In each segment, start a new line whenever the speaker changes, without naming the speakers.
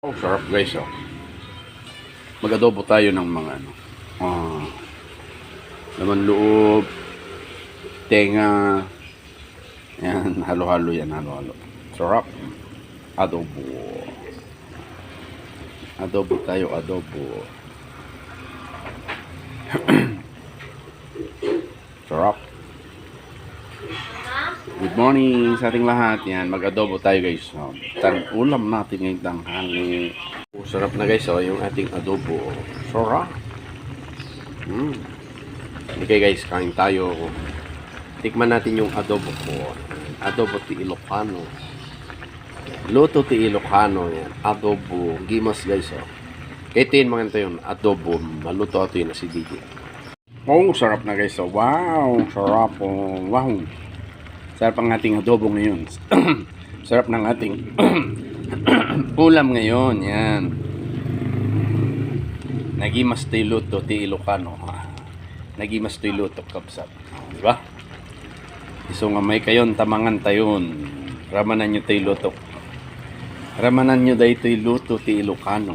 Oh, sarap guys, oh. Mag-adobo tayo ng mga ano. Ah, laman loob, tenga. Yan, halo-halo yan, halo-halo. Sarap. Adobo. Adobo tayo, adobo. Sarap. Good morning sa ating lahat. Yan, mag-adobo tayo guys. So, ulam natin ngayong tanghali. Oh, sarap na guys, oh, yung ating adobo. Sarap. Mm. Okay guys, kain tayo. Tikman natin yung adobo ko. Adobo ti Ilocano. Luto ti Ilocano. Yan. Adobo. Gimas guys, oh. Kaitin mga yun. Adobo. Maluto ito yun na si DJ. Oh, sarap na guys. Oh. Wow, sarap. Oh. Wow. Sarap ang ating adobo ngayon. Sarap ng ating ulam ngayon. Yan. Nagimas ti luto ti Ilocano. Nagimas ti luto kapsat. Di ba? Iso nga may kayon tamangan tayon. Ramanan nyo ti luto. Ramanan nyo dahi ti luto ti Ilocano.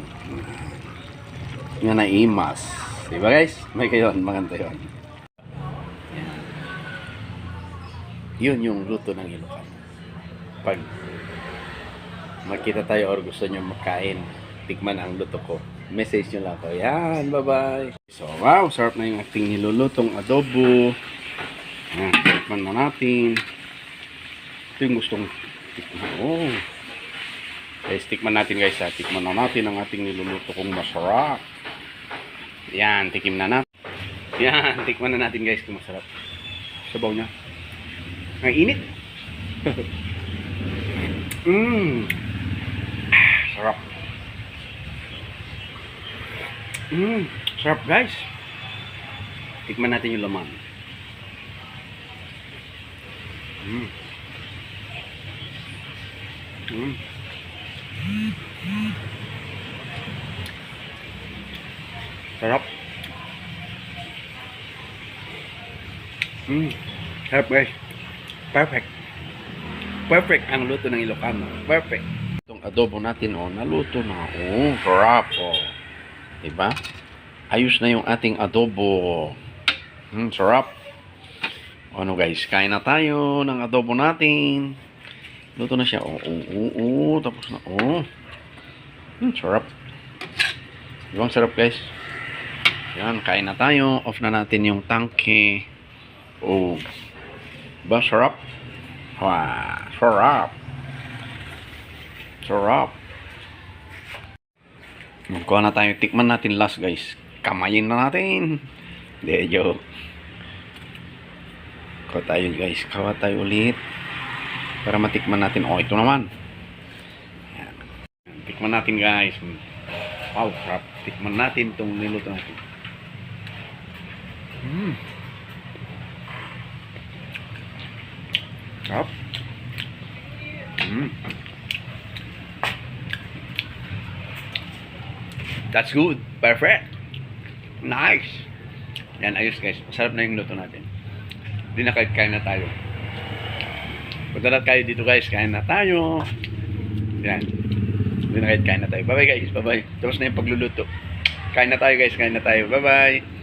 Nga naimas. Di ba guys? May kayon, mangan tayon. Yun yung luto ng Ilocano. Pag makita tayo or gusto nyo makain, tikman ang luto ko. Message nyo lang ako. Yan, bye-bye. So, wow, sarap na yung ating nilulutong adobo. Yan, tikman na natin. Ito yung gustong tikman. Oh. Guys, tikman natin guys ha. Tikman na natin ang ating niluluto kong masarap. Yan, tikim na natin. Yan, tikman na natin guys kung masarap. Sabaw niya. Ang init. Mmm. Sarap. Mmm. Sarap guys. Tikman natin yung laman. Mmm. Mmm. Sarap. Mmm. Sarap guys. Perfect. Perfect ang luto ng Ilocano. Perfect. Itong adobo natin, oh, naluto na. Oh, sarap, oh. Diba? Ayos na yung ating adobo. Hmm, sarap. Ano guys, kain na tayo ng adobo natin. Luto na siya. Oh, oh, oh, oh. Tapos na, oh. Hmm, sarap. Diba sarap guys? Yan, kain na tayo. Off na natin yung tangke. Oh. Ba, sarap? Wah, sarap. Sarap. Magkuha na tayo. Tikman natin last, guys. Kamayin na natin. Hindi, joke. Kuha tayo, guys. Kuha tayo ulit. Para matikman natin. Oh, ito naman. Yan. Tikman natin, guys. Wow, sarap. Tikman natin itong niluto natin. Mmm. Sarap. Mm. That's good. Perfect. Nice. Yan, ayos guys. Masarap na yung luto natin. Hindi na kahit kain na tayo. Punta na kayo dito guys. Kain na tayo. Yan. Hindi na kahit kain na tayo. Bye-bye guys. Bye-bye. Tapos na yung pagluluto. Kain na tayo guys. Kain na tayo. Bye-bye.